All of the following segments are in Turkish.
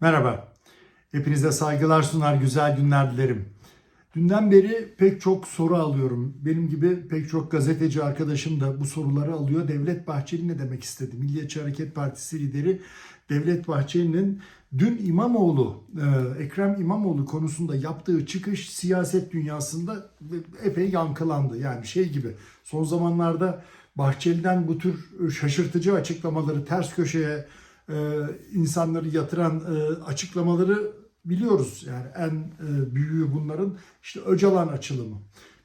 Merhaba. Hepinize saygılar sunar, güzel günler dilerim. Dünden beri pek çok soru alıyorum. Benim gibi pek çok gazeteci arkadaşım da bu soruları alıyor. Devlet Bahçeli ne demek istedi? Milliyetçi Hareket Partisi lideri Devlet Bahçeli'nin dün İmamoğlu, e, Ekrem İmamoğlu konusunda yaptığı çıkış siyaset dünyasında epey yankılandı. Yani şey gibi son zamanlarda Bahçeli'den bu tür şaşırtıcı açıklamaları ters köşeye insanları yatıran e, açıklamaları biliyoruz. Yani en e, büyüğü bunların işte Öcalan açılımı.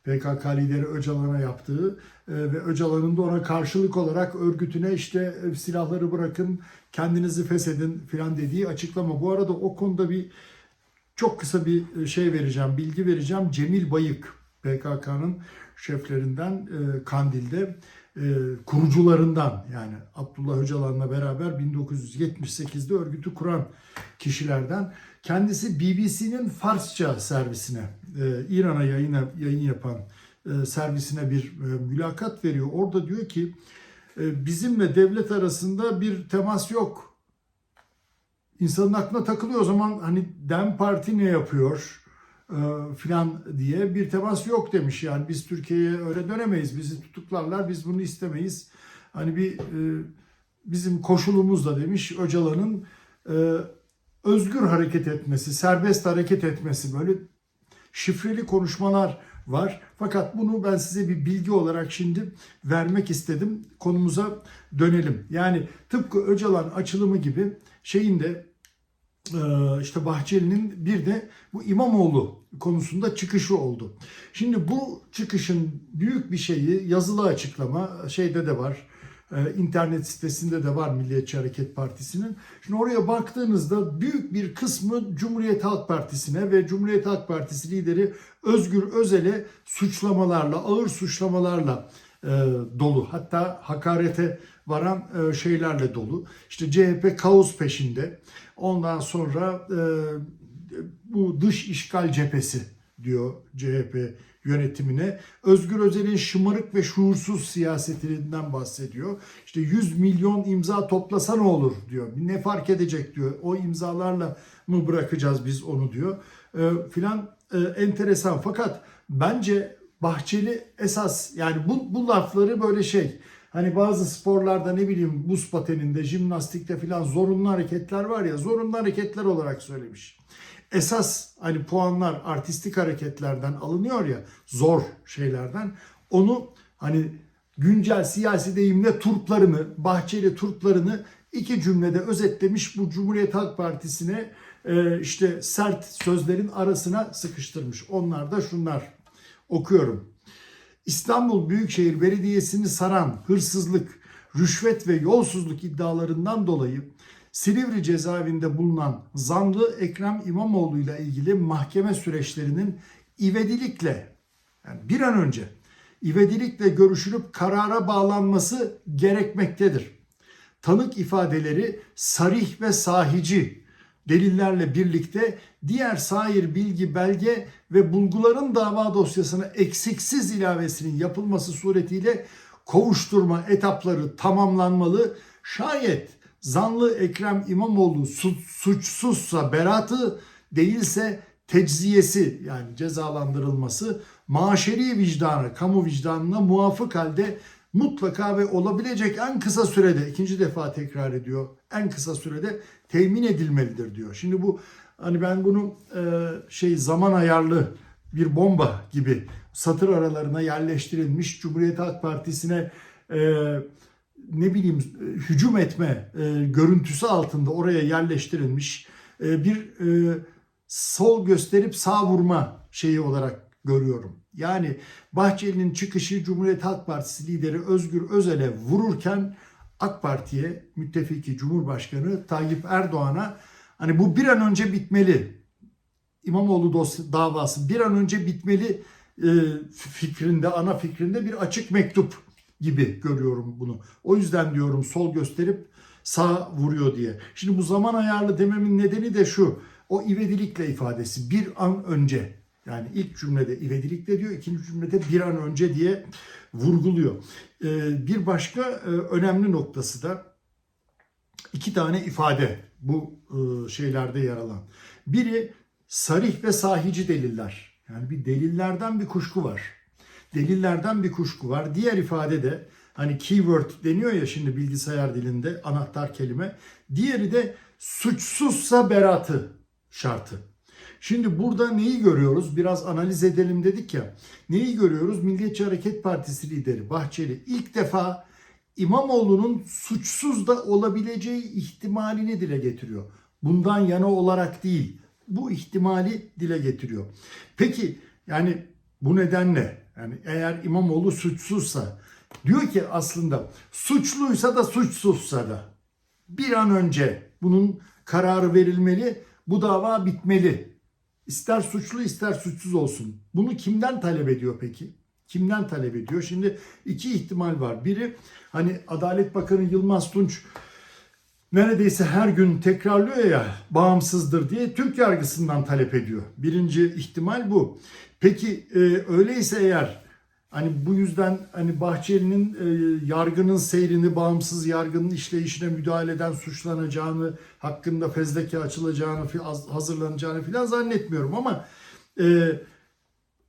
PKK lideri Öcalan'a yaptığı e, ve Öcalan'ın da ona karşılık olarak örgütüne işte e, silahları bırakın, kendinizi feshedin filan dediği açıklama. Bu arada o konuda bir çok kısa bir şey vereceğim, bilgi vereceğim. Cemil Bayık, PKK'nın şeflerinden e, Kandil'de e, kurucularından yani Abdullah Öcalan'la beraber 1978'de örgütü kuran kişilerden. Kendisi BBC'nin Farsça servisine, e, İran'a yayın, yayın yapan e, servisine bir mülakat veriyor. Orada diyor ki e, bizimle devlet arasında bir temas yok. İnsanın aklına takılıyor o zaman hani Dem Parti ne yapıyor filan diye bir temas yok demiş. Yani biz Türkiye'ye öyle dönemeyiz. Bizi tutuklarlar. Biz bunu istemeyiz. Hani bir e, bizim koşulumuz da demiş Öcalan'ın e, özgür hareket etmesi, serbest hareket etmesi böyle şifreli konuşmalar var. Fakat bunu ben size bir bilgi olarak şimdi vermek istedim. Konumuza dönelim. Yani tıpkı Öcalan açılımı gibi şeyin de e, işte Bahçeli'nin bir de bu İmamoğlu konusunda çıkışı oldu. Şimdi bu çıkışın büyük bir şeyi yazılı açıklama şeyde de var. e, internet sitesinde de var Milliyetçi Hareket Partisi'nin. Şimdi oraya baktığınızda büyük bir kısmı Cumhuriyet Halk Partisi'ne ve Cumhuriyet Halk Partisi lideri Özgür Özel'e suçlamalarla, ağır suçlamalarla e, dolu. Hatta hakarete varan e, şeylerle dolu. İşte CHP kaos peşinde. Ondan sonra e, bu dış işgal cephesi diyor CHP yönetimine. Özgür Özel'in şımarık ve şuursuz siyasetinden bahsediyor. İşte 100 milyon imza toplasa ne olur diyor. Ne fark edecek diyor. O imzalarla mı bırakacağız biz onu diyor. E, filan e, enteresan. Fakat bence Bahçeli esas yani bu, bu lafları böyle şey Hani bazı sporlarda ne bileyim buz pateninde, jimnastikte filan zorunlu hareketler var ya zorunlu hareketler olarak söylemiş. Esas hani puanlar artistik hareketlerden alınıyor ya zor şeylerden. Onu hani güncel siyasi deyimle turplarını, Bahçeli turplarını iki cümlede özetlemiş bu Cumhuriyet Halk Partisi'ne e, işte sert sözlerin arasına sıkıştırmış. Onlar da şunlar okuyorum. İstanbul Büyükşehir Belediyesi'ni saran hırsızlık, rüşvet ve yolsuzluk iddialarından dolayı Silivri cezaevinde bulunan zanlı Ekrem İmamoğlu ile ilgili mahkeme süreçlerinin ivedilikle yani bir an önce ivedilikle görüşülüp karara bağlanması gerekmektedir. Tanık ifadeleri sarih ve sahici delillerle birlikte diğer sair bilgi, belge ve bulguların dava dosyasına eksiksiz ilavesinin yapılması suretiyle kovuşturma etapları tamamlanmalı. Şayet zanlı Ekrem İmamoğlu suçsuzsa beratı değilse tecziyesi yani cezalandırılması maşeri vicdanı, kamu vicdanına muvafık halde mutlaka ve olabilecek en kısa sürede ikinci defa tekrar ediyor. En kısa sürede temin edilmelidir diyor. Şimdi bu hani ben bunu e, şey zaman ayarlı bir bomba gibi satır aralarına yerleştirilmiş Cumhuriyet Halk Partisi'ne e, ne bileyim hücum etme e, görüntüsü altında oraya yerleştirilmiş e, bir e, sol gösterip sağ vurma şeyi olarak görüyorum. Yani Bahçeli'nin çıkışı Cumhuriyet Halk Partisi lideri Özgür Özel'e vururken AK Parti'ye müttefiki Cumhurbaşkanı Tayyip Erdoğan'a hani bu bir an önce bitmeli. İmamoğlu davası bir an önce bitmeli e, fikrinde, ana fikrinde bir açık mektup gibi görüyorum bunu. O yüzden diyorum sol gösterip sağ vuruyor diye. Şimdi bu zaman ayarlı dememin nedeni de şu. O ivedilikle ifadesi bir an önce yani ilk cümlede ivedilikle diyor, ikinci cümlede bir an önce diye vurguluyor. Ee, bir başka e, önemli noktası da iki tane ifade bu e, şeylerde yer alan. Biri sarih ve sahici deliller. Yani bir delillerden bir kuşku var. Delillerden bir kuşku var. Diğer ifade de hani keyword deniyor ya şimdi bilgisayar dilinde anahtar kelime. Diğeri de suçsuzsa beratı şartı. Şimdi burada neyi görüyoruz? Biraz analiz edelim dedik ya. Neyi görüyoruz? Milliyetçi Hareket Partisi lideri Bahçeli ilk defa İmamoğlu'nun suçsuz da olabileceği ihtimalini dile getiriyor. Bundan yana olarak değil, bu ihtimali dile getiriyor. Peki yani bu nedenle yani eğer İmamoğlu suçsuzsa diyor ki aslında suçluysa da suçsuzsa da bir an önce bunun kararı verilmeli, bu dava bitmeli. İster suçlu ister suçsuz olsun. Bunu kimden talep ediyor peki? Kimden talep ediyor? Şimdi iki ihtimal var. Biri hani Adalet Bakanı Yılmaz Tunç neredeyse her gün tekrarlıyor ya bağımsızdır diye Türk yargısından talep ediyor. Birinci ihtimal bu. Peki e, öyleyse eğer hani bu yüzden hani Bahçeli'nin e, yargının seyrini, bağımsız yargının işleyişine müdahaleden suçlanacağını, hakkında fezleke açılacağını, hazırlanacağını filan zannetmiyorum ama e,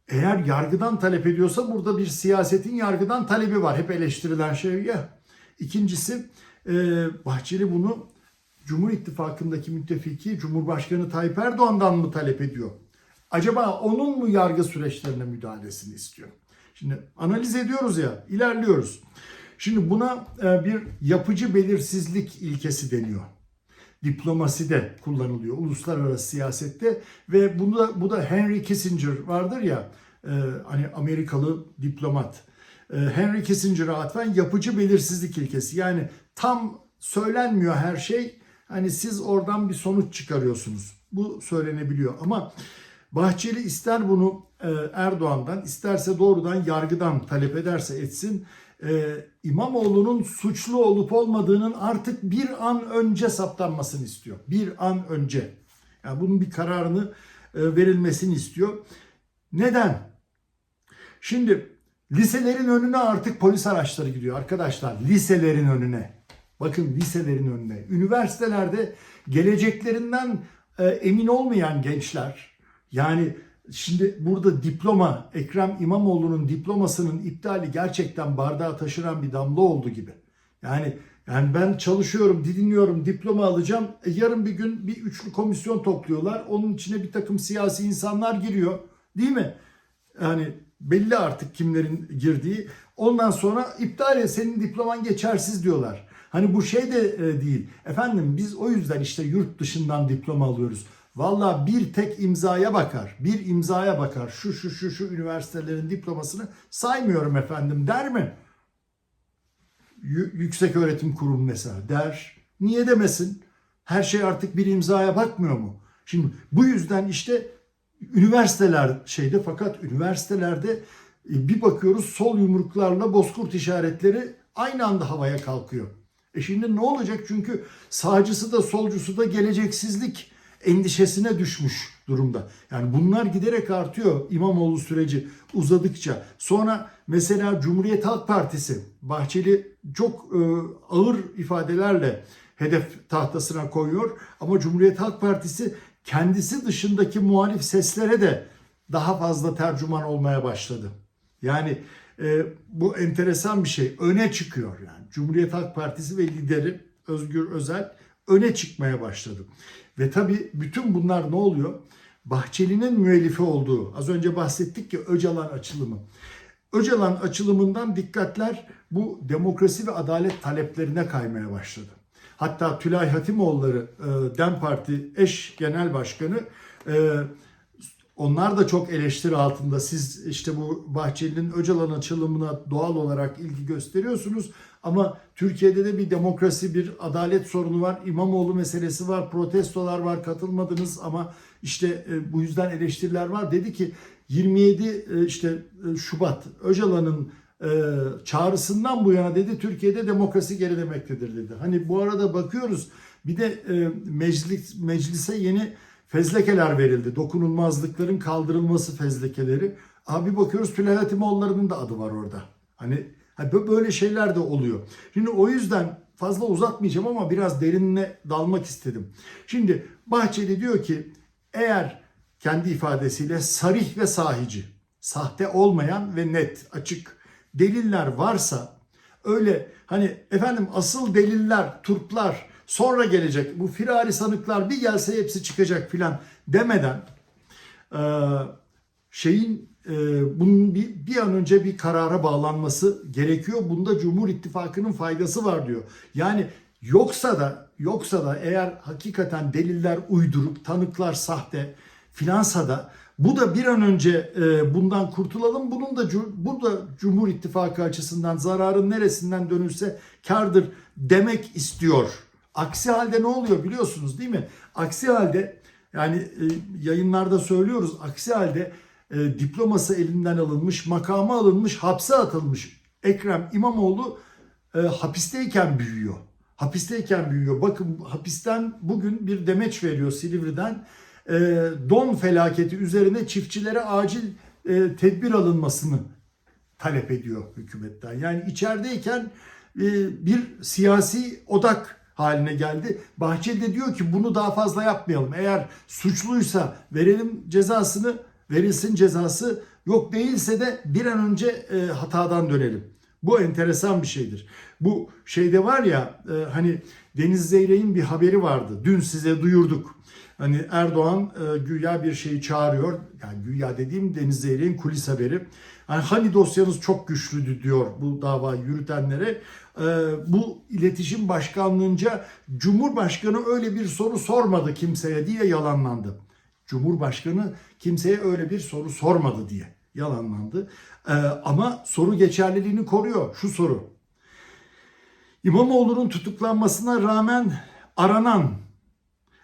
eğer yargıdan talep ediyorsa burada bir siyasetin yargıdan talebi var. Hep eleştirilen şey ya. İkincisi e, Bahçeli bunu Cumhur İttifakı'ndaki müttefiki Cumhurbaşkanı Tayyip Erdoğan'dan mı talep ediyor? Acaba onun mu yargı süreçlerine müdahalesini istiyor? Şimdi analiz ediyoruz ya, ilerliyoruz. Şimdi buna e, bir yapıcı belirsizlik ilkesi deniyor. Diplomaside kullanılıyor, uluslararası siyasette ve bunu da, bu da Henry Kissinger vardır ya, e, hani Amerikalı diplomat. E, Henry Kissinger'a atfen yapıcı belirsizlik ilkesi. Yani tam söylenmiyor her şey. Hani siz oradan bir sonuç çıkarıyorsunuz. Bu söylenebiliyor ama Bahçeli ister bunu e, Erdoğan'dan isterse doğrudan yargıdan talep ederse etsin e, İmamoğlu'nun suçlu olup olmadığının artık bir an önce saptanmasını istiyor. Bir an önce. Yani bunun bir kararını e, verilmesini istiyor. Neden? Şimdi liselerin önüne artık polis araçları gidiyor arkadaşlar. Liselerin önüne. Bakın liselerin önüne. Üniversitelerde geleceklerinden emin olmayan gençler yani şimdi burada diploma Ekrem İmamoğlu'nun diplomasının iptali gerçekten bardağı taşıran bir damla oldu gibi. Yani yani ben çalışıyorum, dinliyorum, diploma alacağım. E, yarın bir gün bir üçlü komisyon topluyorlar. Onun içine bir takım siyasi insanlar giriyor. Değil mi? Yani belli artık kimlerin girdiği. Ondan sonra iptal et senin diploman geçersiz diyorlar. Hani bu şey de e, değil. Efendim biz o yüzden işte yurt dışından diploma alıyoruz. Valla bir tek imzaya bakar. Bir imzaya bakar. Şu şu şu şu üniversitelerin diplomasını saymıyorum efendim der mi? Y- Yüksek Öğretim Kurumu mesela der. Niye demesin? Her şey artık bir imzaya bakmıyor mu? Şimdi bu yüzden işte üniversiteler şeyde fakat üniversitelerde e, bir bakıyoruz sol yumruklarla bozkurt işaretleri aynı anda havaya kalkıyor. E şimdi ne olacak? Çünkü sağcısı da solcusu da geleceksizlik endişesine düşmüş durumda. Yani bunlar giderek artıyor İmamoğlu süreci uzadıkça. Sonra mesela Cumhuriyet Halk Partisi Bahçeli çok e, ağır ifadelerle hedef tahtasına koyuyor ama Cumhuriyet Halk Partisi kendisi dışındaki muhalif seslere de daha fazla tercüman olmaya başladı. Yani e, bu enteresan bir şey. Öne çıkıyor yani. Cumhuriyet Halk Partisi ve lideri Özgür Özel öne çıkmaya başladı. Ve tabii bütün bunlar ne oluyor? Bahçeli'nin müellifi olduğu, az önce bahsettik ya Öcalan açılımı. Öcalan açılımından dikkatler bu demokrasi ve adalet taleplerine kaymaya başladı. Hatta Tülay Hatimoğulları e, DEM Parti eş genel başkanı e, onlar da çok eleştiri altında. Siz işte bu Bahçeli'nin Öcalan açılımına doğal olarak ilgi gösteriyorsunuz. Ama Türkiye'de de bir demokrasi, bir adalet sorunu var. İmamoğlu meselesi var, protestolar var, katılmadınız ama işte e, bu yüzden eleştiriler var. Dedi ki 27 e, işte e, Şubat Öcalan'ın çağrısından bu yana dedi Türkiye'de demokrasi gerilemektedir dedi. Hani bu arada bakıyoruz bir de meclis meclise yeni fezlekeler verildi. Dokunulmazlıkların kaldırılması fezlekeleri. Abi bakıyoruz Tülay Hatimoğulları'nın da adı var orada. Hani böyle şeyler de oluyor. Şimdi o yüzden fazla uzatmayacağım ama biraz derinine dalmak istedim. Şimdi Bahçeli diyor ki eğer kendi ifadesiyle sarih ve sahici, sahte olmayan ve net, açık deliller varsa öyle hani efendim asıl deliller, turplar sonra gelecek. Bu firari sanıklar bir gelse hepsi çıkacak filan demeden e, şeyin e, bunun bir, bir an önce bir karara bağlanması gerekiyor. Bunda Cumhur İttifakı'nın faydası var diyor. Yani yoksa da yoksa da eğer hakikaten deliller uyduruk, tanıklar sahte filansa da bu da bir an önce e, bundan kurtulalım. Bunun da bu da Cumhur İttifakı açısından zararın neresinden dönülse kardır demek istiyor. Aksi halde ne oluyor biliyorsunuz değil mi? Aksi halde yani e, yayınlarda söylüyoruz. Aksi halde e, diploması elinden alınmış, makamı alınmış, hapse atılmış Ekrem İmamoğlu e, hapisteyken büyüyor. Hapisteyken büyüyor. Bakın hapisten bugün bir demeç veriyor Silivri'den. E, don felaketi üzerine çiftçilere acil e, tedbir alınmasını talep ediyor hükümetten. Yani içerideyken e, bir siyasi odak haline geldi. Bahçeli de diyor ki bunu daha fazla yapmayalım. Eğer suçluysa verelim cezasını, verilsin cezası. Yok değilse de bir an önce e, hatadan dönelim. Bu enteresan bir şeydir. Bu şeyde var ya e, hani Deniz Zeyrek'in bir haberi vardı. Dün size duyurduk. Hani Erdoğan e, güya bir şeyi çağırıyor. Yani güya dediğim Deniz Zeyrek'in kulis haberi. Yani hani dosyanız çok güçlüdü diyor bu davayı yürütenlere. E, bu iletişim başkanlığınca Cumhurbaşkanı öyle bir soru sormadı kimseye diye yalanlandı. Cumhurbaşkanı kimseye öyle bir soru sormadı diye yalanlandı. E, ama soru geçerliliğini koruyor. Şu soru. İmamoğlu'nun tutuklanmasına rağmen aranan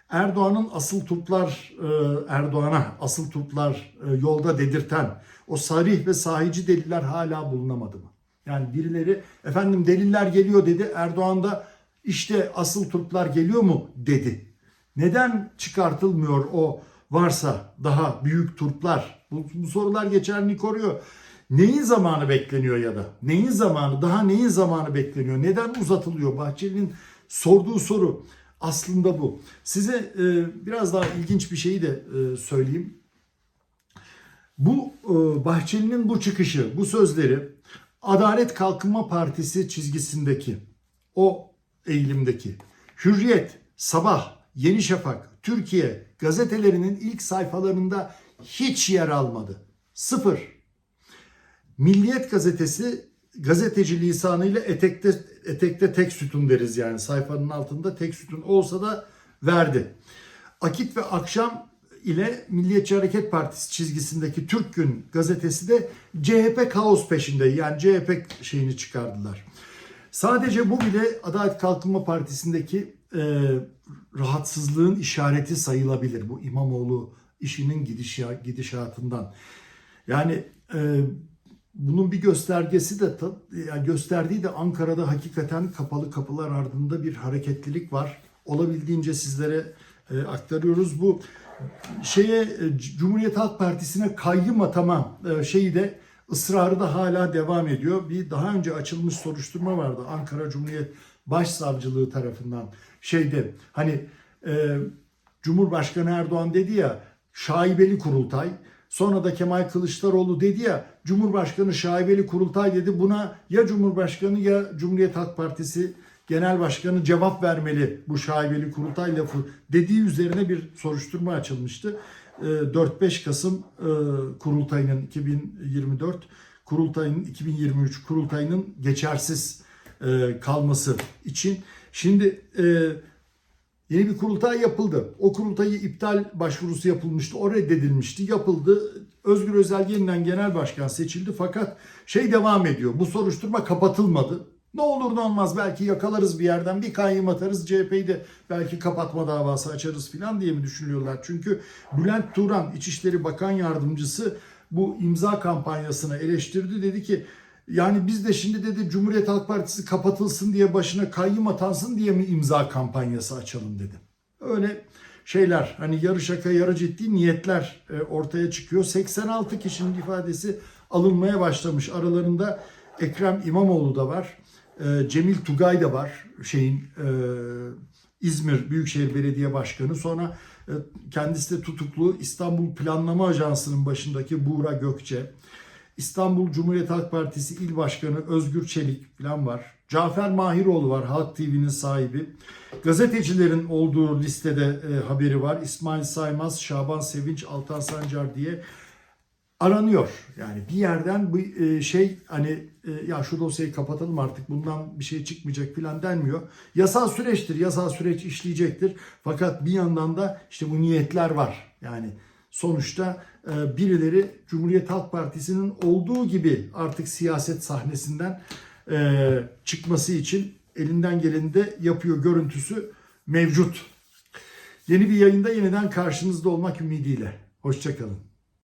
Erdoğan'ın asıl Turklar e, Erdoğan'a asıl Turklar e, yolda dedirten o sarih ve sahici deliller hala bulunamadı mı? Yani birileri efendim deliller geliyor dedi. Erdoğan da işte asıl Turklar geliyor mu dedi. Neden çıkartılmıyor o varsa daha büyük Turklar? Bu, bu sorular geçerli koruyor. Neyin zamanı bekleniyor ya da? Neyin zamanı? Daha neyin zamanı bekleniyor? Neden uzatılıyor? Bahçeli'nin sorduğu soru aslında bu. Size e, biraz daha ilginç bir şeyi de e, söyleyeyim. Bu e, Bahçeli'nin bu çıkışı, bu sözleri Adalet Kalkınma Partisi çizgisindeki, o eğilimdeki Hürriyet, Sabah, Yeni Şafak, Türkiye gazetelerinin ilk sayfalarında hiç yer almadı. Sıfır. Milliyet gazetesi gazeteci lisanıyla etekte etekte tek sütun deriz yani sayfanın altında tek sütun olsa da verdi. Akit ve Akşam ile Milliyetçi Hareket Partisi çizgisindeki Türk Gün gazetesi de CHP kaos peşinde yani CHP şeyini çıkardılar. Sadece bu bile Adalet Kalkınma Partisi'ndeki e, rahatsızlığın işareti sayılabilir bu İmamoğlu işinin gidişa, gidişatından. Yani e, bunun bir göstergesi de yani gösterdiği de Ankara'da hakikaten kapalı kapılar ardında bir hareketlilik var. Olabildiğince sizlere e, aktarıyoruz. Bu şeye e, Cumhuriyet Halk Partisi'ne kayyım atama e, şeyi de ısrarı da hala devam ediyor. Bir daha önce açılmış soruşturma vardı Ankara Cumhuriyet Başsavcılığı tarafından şeyde hani e, Cumhurbaşkanı Erdoğan dedi ya şaibeli kurultay Sonra da Kemal Kılıçdaroğlu dedi ya Cumhurbaşkanı şaibeli kurultay dedi. Buna ya Cumhurbaşkanı ya Cumhuriyet Halk Partisi Genel Başkanı cevap vermeli bu şaibeli kurultay lafı dediği üzerine bir soruşturma açılmıştı. 4-5 Kasım kurultayının 2024 kurultayının 2023 kurultayının geçersiz kalması için. Şimdi Yeni bir kurultay yapıldı. O kurultayı iptal başvurusu yapılmıştı. O reddedilmişti. Yapıldı. Özgür Özel yeniden genel başkan seçildi. Fakat şey devam ediyor. Bu soruşturma kapatılmadı. Ne olur ne olmaz belki yakalarız bir yerden bir kayyum atarız CHP'yi de belki kapatma davası açarız falan diye mi düşünüyorlar? Çünkü Bülent Turan İçişleri Bakan Yardımcısı bu imza kampanyasını eleştirdi. Dedi ki yani biz de şimdi dedi Cumhuriyet Halk Partisi kapatılsın diye başına kayyum atansın diye mi imza kampanyası açalım dedi. Öyle şeyler hani yarı şaka yarı ciddi niyetler e, ortaya çıkıyor. 86 kişinin ifadesi alınmaya başlamış. Aralarında Ekrem İmamoğlu da var. E, Cemil Tugay da var şeyin e, İzmir Büyükşehir Belediye Başkanı. Sonra kendisi de tutuklu İstanbul Planlama Ajansı'nın başındaki Buğra Gökçe. İstanbul Cumhuriyet Halk Partisi İl Başkanı Özgür Çelik falan var. Cafer Mahiroğlu var Halk TV'nin sahibi. Gazetecilerin olduğu listede e, haberi var. İsmail Saymaz, Şaban Sevinç, Altan Sancar diye aranıyor. Yani bir yerden bu e, şey hani e, ya şu dosyayı kapatalım artık bundan bir şey çıkmayacak filan denmiyor. Yasal süreçtir. Yasal süreç işleyecektir. Fakat bir yandan da işte bu niyetler var. Yani sonuçta e, birileri Cumhuriyet Halk Partisi'nin olduğu gibi artık siyaset sahnesinden e, çıkması için elinden geleni de yapıyor görüntüsü mevcut. Yeni bir yayında yeniden karşınızda olmak ümidiyle. Hoşçakalın.